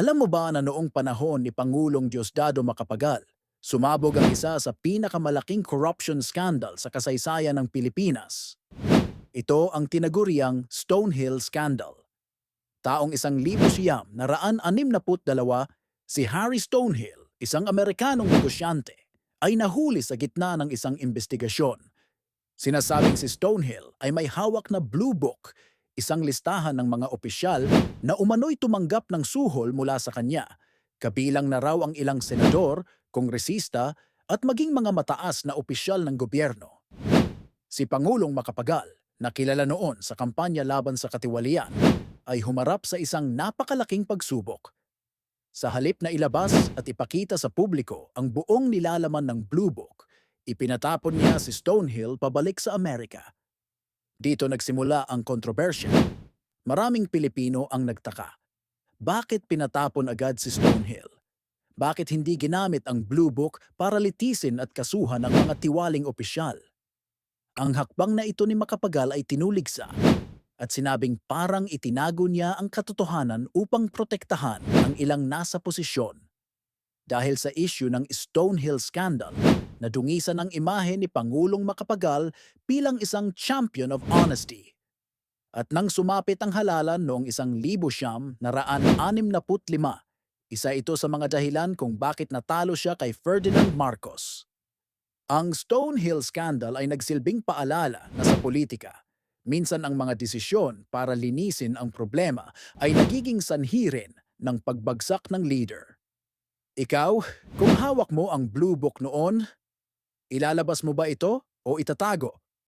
Alam mo ba na noong panahon ni Pangulong Diosdado Macapagal, sumabog ang isa sa pinakamalaking corruption scandal sa kasaysayan ng Pilipinas? Ito ang tinaguriang Stonehill Scandal. Taong isang libo siyam na raan anim na dalawa, si Harry Stonehill, isang Amerikanong negosyante, ay nahuli sa gitna ng isang investigasyon. Sinasabing si Stonehill ay may hawak na Blue Book, isang listahan ng mga opisyal na umano'y tumanggap ng suhol mula sa kanya, kabilang na raw ang ilang senador, kongresista at maging mga mataas na opisyal ng gobyerno. Si Pangulong Macapagal, na kilala noon sa kampanya laban sa katiwalian, ay humarap sa isang napakalaking pagsubok. Sa halip na ilabas at ipakita sa publiko ang buong nilalaman ng Blue Book, ipinatapon niya si Stonehill pabalik sa Amerika. Dito nagsimula ang kontrobersya. Maraming Pilipino ang nagtaka. Bakit pinatapon agad si Stonehill? Bakit hindi ginamit ang Blue Book para litisin at kasuhan ang mga tiwaling opisyal? Ang hakbang na ito ni Makapagal ay tinuligsa at sinabing parang itinago niya ang katotohanan upang protektahan ang ilang nasa posisyon. Dahil sa issue ng Stonehill Scandal, nadungisan ang imahe ni Pangulong Makapagal bilang isang champion of honesty. At nang sumapit ang halalan noong isang libo siyam na raan anim na put lima, isa ito sa mga dahilan kung bakit natalo siya kay Ferdinand Marcos. Ang Stonehill Scandal ay nagsilbing paalala na sa politika, minsan ang mga desisyon para linisin ang problema ay nagiging sanhi rin ng pagbagsak ng leader. Ikaw, kung hawak mo ang Blue Book noon, ilalabas mo ba ito o itatago?